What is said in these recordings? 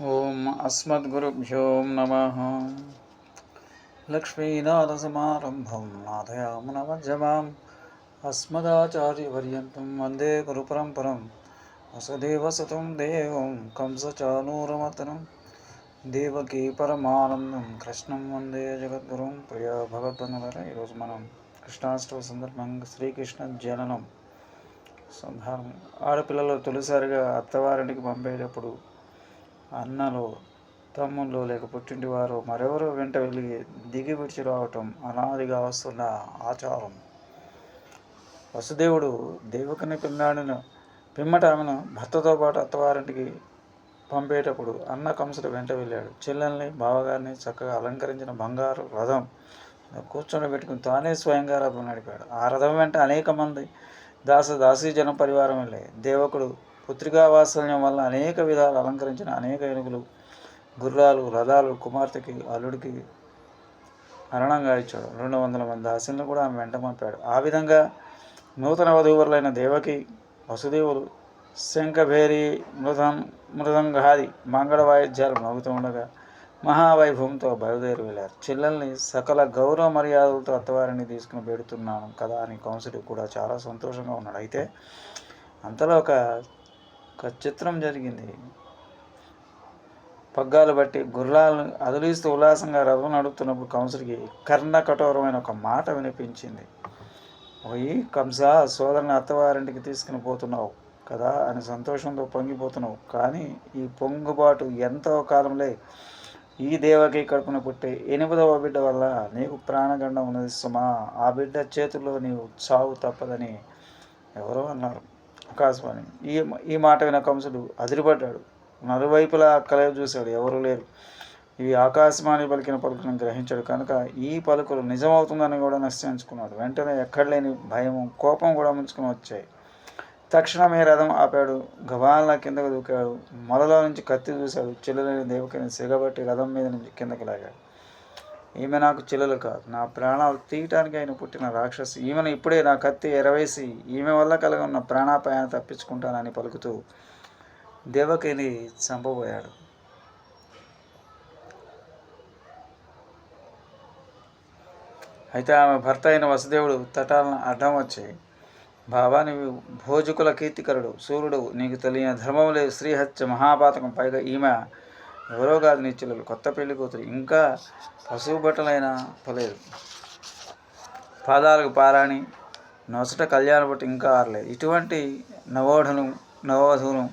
ఓం అస్మద్గురుభ్యో నమ. లక్ష్మీనాథసమారంభం నాథయామునమజ్జమాం అస్మదాచార్యపర్యంతం వందే గురుపరంపరం. వసుదేవసుతం దేవం కంసచానూరమతనం దేవకీ పరమానందం కృష్ణం వందే జగద్గురుం ప్రియ భగవద్బంధుల ఈరోజు మనం కృష్ణాష్టమి సందర్భంగా శ్రీకృష్ణ జననం. సంధారం ఆడపిల్లలు తొలిసారిగా అత్తవారికి పంపేటప్పుడు అన్నలు తమ్ముళ్ళు లేక పుట్టింటి వారు మరెవరో వెంట వెళ్ళి దిగి విడిచి రావటం అనాదిగా వస్తున్న ఆచారం. వసుదేవుడు దేవకుని పిల్లాడిన పిమ్మట ఆమెను భర్తతో పాటు అత్తవారింటికి పంపేటప్పుడు అన్న కంసుడు వెంట వెళ్ళాడు. చెల్లెల్ని బావగారిని చక్కగా అలంకరించిన బంగారు రథం కూర్చొని పెట్టుకుని తానే స్వయంగా రథం నడిపాడు. ఆ రథం వెంట అనేక మంది దాస దాసీ జన పరివారం వెళ్ళాయి. దేవకుడు పుత్రికా వాత్సల్యం వల్ల అనేక విధాలు అలంకరించిన అనేక ఏనుగులు గుర్రాలు రథాలు కుమార్తెకి అల్లుడికి మరణంగా ఇచ్చాడు. రెండు వందల మంది దాసులను కూడా ఆమె వెంట పంపాడు. ఆ విధంగా నూతన వధూవరులైన దేవకి వసుదేవులు శంఖభేరి మృదం మృదంగాది మంగళ వాయిద్యాలు మోగుతూ ఉండగా మహావైభవంతో బయలుదేరి వెళ్ళారు. చెల్లెల్ని సకల గౌరవ మర్యాదలతో అత్తవారిని తీసుకుని పెడుతున్నాను కదా అని కంసుడు కూడా చాలా సంతోషంగా ఉన్నాడు. అయితే అంతలో ఒక ఒక చిత్రం జరిగింది. పగ్గాలు బట్టి గుర్రాలను అదిలిస్తూ ఉల్లాసంగా రథం నడుపుతున్నప్పుడు కంసుడికి కర్ణ కఠోరమైన ఒక మాట వినిపించింది. పోయి కంస సోదరుని అత్తవారింటికి తీసుకుని పోతున్నావు కదా అని సంతోషంతో పొంగిపోతున్నావు. కానీ ఈ పొంగుబాటు ఎంతో కాలంలో. ఈ దేవకి కడుపున పుట్టే ఎనిమిదవ బిడ్డ వల్ల నీకు ప్రాణగండం ఉన్నది సుమా. ఆ బిడ్డ చేతుల్లో నీవు చావు తప్పదని ఎవరో అన్నారు. ఆకాశవాణి ఈ ఈ మాట విన కంసుడు అదిరిపడ్డాడు. నలువైపులా కలయ చూశాడు. ఎవరు లేరు. ఇవి ఆకాశవాణి పలికిన పలుకులను గ్రహించాడు. కనుక ఈ పలుకులు నిజమవుతుందని కూడా నిశ్చయించుకున్నాడు. వెంటనే ఎక్కడ లేని భయం కోపం కూడా ముంచుకుని వచ్చాయి. తక్షణమే రథం ఆపాడు. గవాన్ల కిందకు దూకాడు. మొలలో నుంచి కత్తి చూశాడు. చెల్లెలేని దేవకిని సిగబట్టి రథం మీద నుంచి కిందకి లాగాడు. ఈమె నాకు చెల్లెలు కాదు. నా ప్రాణాలు తీయటానికి ఆయన పుట్టిన రాక్షసి. ఈమెను ఇప్పుడే నా కత్తి ఎరవేసి ఈమె వల్ల కలగన్న ప్రాణాపాయాన్ని తప్పించుకుంటానని పలుకుతూ దేవకిని చంపబోయాడు. అయితే ఆమె భర్త అయిన వసుదేవుడు తటాలను అడ్డం వచ్చి బాబా నీవు భోజకుల కీర్తికరుడు సూర్యుడు నీకు తెలియని ధర్మం లేదు శ్రీహత్య మహాపాతకం. పైగా ఈమె ఎవరో కాదు కొత్త పెళ్ళి కూతురు. ఇంకా పశువు బట్టలైనా పలేదు. పాదాలకు పారాణి నొసట కళ్యాణ బట్టి ఇంకా ఆరలేదు ఇటువంటి నవోఢను నవవధువును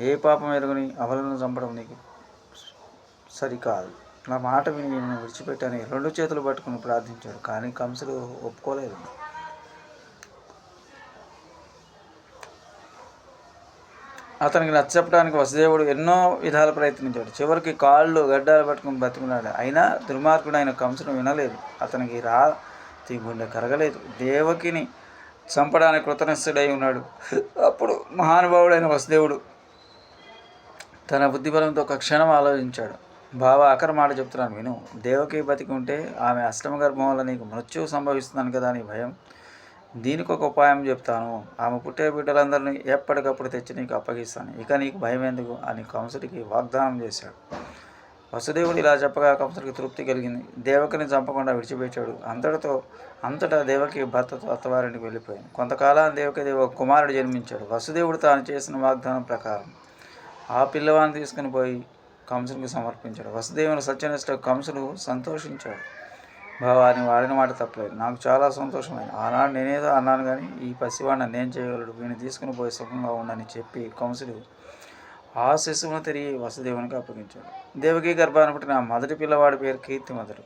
ఏ పాపం ఎరుగుని అవలను చంపడం నీకు సరికాదు. నా మాట విని నేను విడిచిపెట్టని. రెండు చేతులు పట్టుకుని ప్రార్థించాడు కానీ కంసుడు ఒప్పుకోలేదు. అతనికి నచ్చపడానికి వసుదేవుడు ఎన్నో విధాలు ప్రయత్నించాడు. చివరికి కాళ్ళు గడ్డాలు పట్టుకుని బతికున్నాడు అయినా దుర్మార్గుడైన కంసును వినలేదు. అతనికి రా తీగుండె కరగలేదు. దేవకిని చంపడానికి కృతనిష్ఠుడై ఉన్నాడు. అప్పుడు మహానుభావుడైన వసుదేవుడు తన బుద్ధిబలంతో ఒక క్షణం ఆలోచించాడు. బావా అకర మాట చెప్తున్నాను విను. దేవకి బతికి ఉంటే ఆమె అష్టమ గర్భం వల్ల నీకు మృత్యువు సంభవిస్తుందని కదా నీ భయం. దీనికి ఒక ఉపాయం చెప్తాను. ఆమె పుట్టే బిడ్డలందరినీ ఎప్పటికప్పుడు తెచ్చి నీకు అప్పగిస్తాను. ఇక నీకు భయం ఎందుకు? అని కంసుడికి వాగ్దానం చేశాడు. వసుదేవుడు ఇలా చెప్పగా కంసుడికి తృప్తి కలిగింది. దేవకిని చంపకుండా విడిచిపెట్టాడు. అంతటితో అంతటా దేవకి భర్తతో అత్తవారింటికి వెళ్ళిపోయింది కొంతకాలం దేవకి దేవ కుమారుడు జన్మించాడు. వసుదేవుడు తాను చేసిన వాగ్దానం ప్రకారం ఆ పిల్లవాడిని తీసుకుని పోయి కంసునికి సమర్పించాడు. వసుదేవుని సత్యనిష్ట కంసుడు సంతోషించాడు భావాన్ని వాడిన మాట తప్పలేదు. నాకు చాలా సంతోషమైంది. ఆనాడు నేనేదో అన్నాను కానీ ఈ పసివాడిని నేను చేయగలడు. వీడిని తీసుకుని పోయి సుఖంగా ఉండని చెప్పి కంసుడు ఆ శిశువును తిరిగి వసుదేవునికి అప్పగించాడు. దేవకి గర్భాన్ని పుట్టిన మొదటి పిల్లవాడి పేరు కీర్తిమధుడు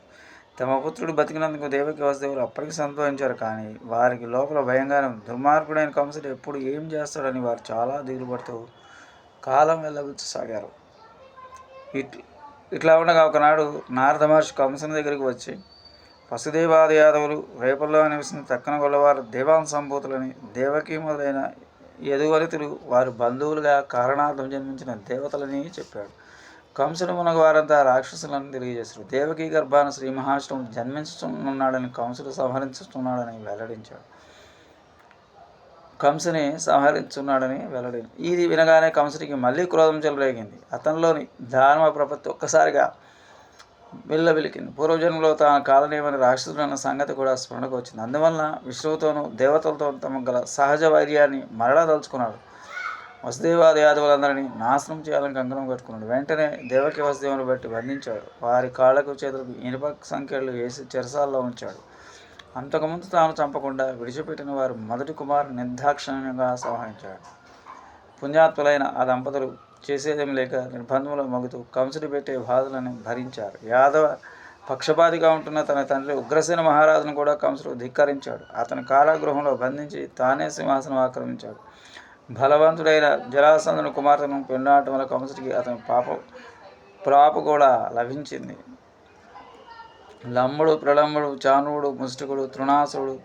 తమ పుత్రుడు బతికినందుకు దేవకి వసుదేవులు అప్పటికి సంతోషించారు కానీ వారికి లోపల భయంగానే దుర్మార్గుడైన కంసుడు ఎప్పుడు ఏం చేస్తాడని వారు చాలా దిగులు పడుతూ కాలం వెళ్ళబుచ్చసాగారు ఇట్ ఇట్లా ఉండగా ఒకనాడు నారద మహర్షి కంసుని దగ్గరికి వచ్చి వసుదేవాది యాదవులు రేపల్లో నివసించిన తక్కన గొల్లవారు దేవాన్ సంభూతులని దేవకి మొదలైన యదువలితులు వారి బంధువులుగా కారణార్థం జన్మించిన దేవతలని చెప్పాడు. కంసుడు మునగ వారంతా రాక్షసులను తెలియజేశారు దేవకి గర్భాన శ్రీ మహావిష్ణువు జన్మించుతున్నాడని కంసుడు సంహరించుతున్నాడని వెల్లడించాడు. కంసుని సంహరించున్నాడని వెల్లడింది ఇది వినగానే కంసుడికి మళ్ళీ క్రోధం చెలరేగింది అతనిలోని దానవ ప్రపత్తి ఒక్కసారిగా విల్లవిలికింది పూర్వజన్మలో తాను కాలనేమని రాక్షసుడు సంగతి కూడా స్మరణకు వచ్చింది. అందువలన విష్ణువుతోనూ దేవతలతో తమ గల సహజ వైర్యాన్ని మరలా తలుచుకున్నాడు. వసుదేవాది యాదవులందరినీ నాశనం చేయాలని కంకణం కట్టుకున్నాడు. వెంటనే దేవకి వసుదేవుని బట్టి బంధించాడు వారి కాళ్ళకు చేతులకు ఇనుప సంఖ్యలు వేసి చెరసాల్లో ఉంచాడు. అంతకుముందు తాను చంపకుండా విడిచిపెట్టిన వారు మొదటి కుమారు నిర్దాక్షిణ్యంగా సంహరించాడు పుణ్యాత్ములైన ఆ దంపతులు చేసేదేం లేక నిర్బంధంలో మగుతూ కంసుడు పెట్టే బాధలను భరించారు. యాదవ పక్షపాతిగా ఉంటున్న తన తండ్రి ఉగ్రసేన మహారాజును కూడా కంసుడు ధిక్కరించాడు. అతని కారాగృహంలో బంధించి తానే సింహాసనం ఆక్రమించాడు. బలవంతుడైన జలాసంధుని కుమార్తెను పెండాటం వల్ల కంసుడికి అతని పాప ప్రాపు కూడా లభించింది. లంబుడు ప్రళంబుడు చానువుడు ముష్టికుడు తృణాసుడు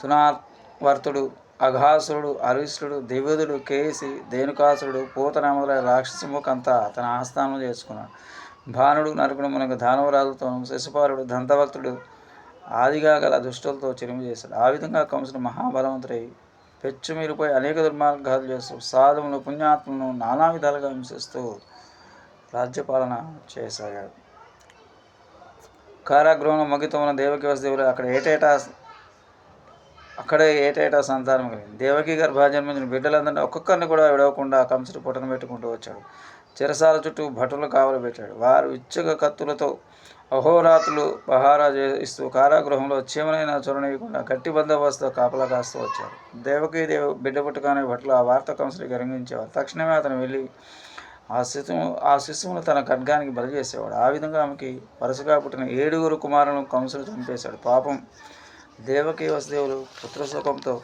తృణావర్తుడు అఘాసురుడు అరిష్టుడు దివ్యుదుడు కేసి ధేనుకాసురుడు పూతన మొదలైన రాక్షసముఖంతా తన ఆస్థానం చేసుకున్నాడు. భానుడు నరకుడు మనకు దానవరాజులతోనూ శశిపాలుడు దంతవక్తుడు ఆదిగా గల దుష్టులతో చిరుము చేశాడు. ఆ విధంగా కంసుడు మహాబలవంతుడై పెచ్చుమీరిపోయి అనేక దుర్మార్గాలు చేస్తూ సాధువులను పుణ్యాత్మలను నానా విధాలుగా హింసిస్తూ రాజ్యపాలన చేసాగాడు కారాగృహంలో మగ్గితో ఉన్న దేవకి వసుదేవులు అక్కడ ఏటేటా అక్కడే ఏటేటా సంతానం కలిగింది. దేవకి గర్భాజన్మించిన బిడ్డలందరినీ ఒక్కొక్కరిని కూడా విడవకుండా కంసుడు పొట్టను పెట్టుకుంటూ వచ్చాడు. చిరసాల చుట్టూ భటులు కావలు పెట్టాడు. వారు ఇచ్చక కత్తులతో అహోరాత్రులు పహారా చేస్తూ కారాగృహంలో చీమనైన చొరనీయకుండా గట్టి బందోబస్తు కాపలా కాస్తూ వచ్చారు. దేవకి దేవ బిడ్డ పుట్టుకానే భటులు ఆ వార్త కంసుడికి గరించేవారు తక్షణమే అతను వెళ్ళి ఆ శిశువు ఆ శిశువును తన ఖడ్గానికి బలి చేసేవాడు ఆ విధంగా ఆమెకి వరుసగా పుట్టిన ఏడుగురు కుమారులను కంసుడు చంపేశాడు. పాపం దేవకి వసుదేవులు పుత్రసుఖంతో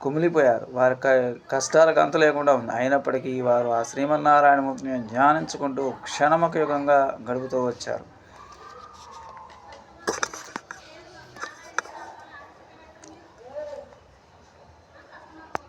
కుమిలిపోయారు. వారి క కష్టాలకు అంత లేకుండా ఉంది. అయినప్పటికీ వారు ఆ శ్రీమన్నారాయణమూర్తిని ధ్యానించుకుంటూ క్షణమక యుగంగా గడుపుతూ వచ్చారు.